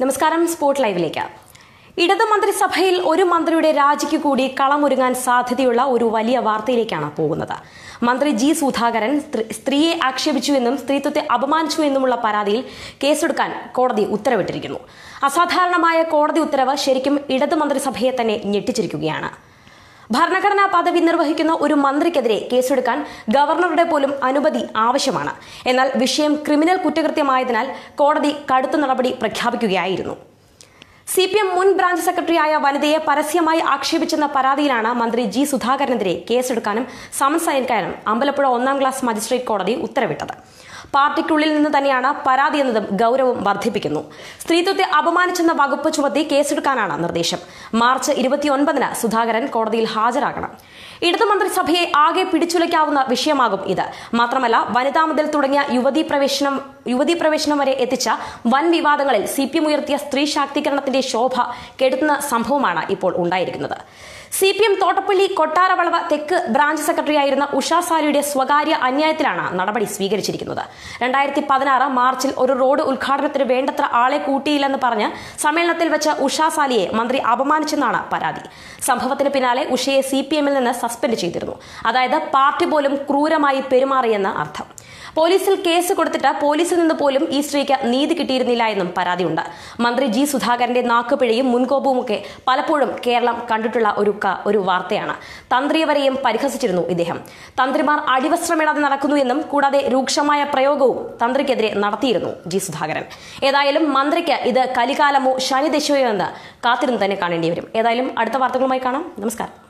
നമസ്കാരം സ്പോർട്ട് ലൈവിലേക്ക്. ഇടത് മന്ത്രിസഭയിൽ ഒരു മന്ത്രിയുടെ രാജിക്ക് കൂടി കളമൊരുങ്ങാൻ സാധ്യതയുള്ള ഒരു വലിയ വാർത്തയിലേക്കാണ് പോകുന്നത്. മന്ത്രി ജി സുധാകരൻ സ്ത്രീ- സ്ത്രീയെ ആക്ഷേപിച്ചുവെന്നും സ്ത്രീത്വത്തെ അപമാനിച്ചു എന്നുമുള്ള പരാതിയിൽ കേസെടുക്കാൻ കോടതി ഉത്തരവിട്ടിരിക്കുന്നു. അസാധാരണമായ കോടതി ഉത്തരവ് ശരിക്കും ഇടത് മന്ത്രിസഭയെ തന്നെ ഞെട്ടിച്ചിരിക്കുകയാണ്. ഭരണഘടനാ പദവി നിർവഹിക്കുന്ന ഒരു മന്ത്രിക്കെതിരെ കേസെടുക്കാൻ ഗവർണറുടെ പോലും അനുമതി ആവശ്യമാണ്. എന്നാൽ വിഷയം ക്രിമിനൽ കുറ്റകൃത്യമായതിനാൽ കോടതി കടുത്ത നടപടി പ്രഖ്യാപിക്കുകയായിരുന്നു. സി പി എം മുൻ ബ്രാഞ്ച് സെക്രട്ടറിയായ വനിതയെ പരസ്യമായി ആക്ഷേപിച്ചെന്ന പരാതിയിലാണ് മന്ത്രി ജി സുധാകരനെതിരെ കേസെടുക്കാനും സമൻസ് അയക്കാനും അമ്പലപ്പുഴ ഒന്നാം ക്ലാസ് മജിസ്ട്രേറ്റ് കോടതി ഉത്തരവിട്ടത്. പാർട്ടിക്കുള്ളിൽ നിന്ന് തന്നെയാണ് പരാതി എന്നതും ഗൗരവം വർദ്ധിപ്പിക്കുന്നു. സ്ത്രീത്വത്തെ അപമാനിച്ചെന്ന വകുപ്പ് ചുമത്തി കേസെടുക്കാനാണ് നിർദ്ദേശം. മാർച്ച് ഇരുപത്തിയൊൻപതിന് സുധാകരൻ കോടതിയിൽ ഹാജരാകണം. ഇടതു മന്ത്രിസഭയെ ആകെ പിടിച്ചുലയ്ക്കാവുന്ന വിഷയമാകും ഇത്. മാത്രമല്ല വനിതാ മുതൽ തുടങ്ങിയ യുവതീ പ്രവേശനം യുവതീ പ്രവേശനം വരെ എത്തിച്ച വൻ വിവാദങ്ങളിൽ സി പി എം ഉയർത്തിയ സ്ത്രീ ശാക്തീകരണത്തിന്റെ ശോഭ കെടുത്തുന്ന സംഭവമാണ് ഇപ്പോൾ ഉണ്ടായിരിക്കുന്നത്. സി പി എം തോട്ടപ്പള്ളി കൊട്ടാരവളവ തെക്ക് ബ്രാഞ്ച് സെക്രട്ടറിയായിരുന്ന ഉഷാ സാലിയുടെ സ്വകാര്യ അന്യായത്തിലാണ് നടപടി സ്വീകരിച്ചിരിക്കുന്നത്. രണ്ടായിരത്തി പതിനാറ് മാർച്ചിൽ ഒരു റോഡ് ഉദ്ഘാടനത്തിന് വേണ്ടത്ര ആളെ കൂട്ടിയില്ലെന്ന് പറഞ്ഞ് സമ്മേളനത്തിൽ വെച്ച് ഉഷാ സാലിയെ മന്ത്രി അപമാനിച്ചെന്നാണ് പരാതി. സംഭവത്തിന് പിന്നാലെ ഉഷയെ സി പി എമ്മിൽ നിന്ന് സസ്പെൻഡ് ചെയ്തിരുന്നു. അതായത് പാർട്ടി പോലും ക്രൂരമായി പെരുമാറിയെന്ന് അർത്ഥം. പോലീസിൽ കേസ് കൊടുത്തിട്ട് പോലീസിൽ നിന്ന് പോലും ഈ സ്ത്രീക്ക് നീതി കിട്ടിയിരുന്നില്ല എന്നും പരാതിയുണ്ട്. മന്ത്രി ജി സുധാകരന്റെ നാക്കുപിഴയും മുൻകോപവുമൊക്കെ പലപ്പോഴും കേരളം കണ്ടിട്ടുള്ള ഒരു ഒരു വാർത്തയാണ്. തന്ത്രിയവരെയും പരിഹസിച്ചിരുന്നു ഇദ്ദേഹം. തന്ത്രിമാർ അടിവസ്ത്രമിടാതെ നടക്കുന്നു എന്നും കൂടാതെ രൂക്ഷമായ പ്രയോഗവും തന്ത്രിക്കെതിരെ നടത്തിയിരുന്നു ജി സുധാകരൻ. ഏതായാലും മന്ത്രിക്ക് ഇത് കലികാലമോ ശനിദശയോ എന്ന് കാത്തിരുന്ന് തന്നെ കാണേണ്ടി വരും. ഏതായാലും അടുത്ത വാർത്തകളുമായി കാണാം. നമസ്കാരം.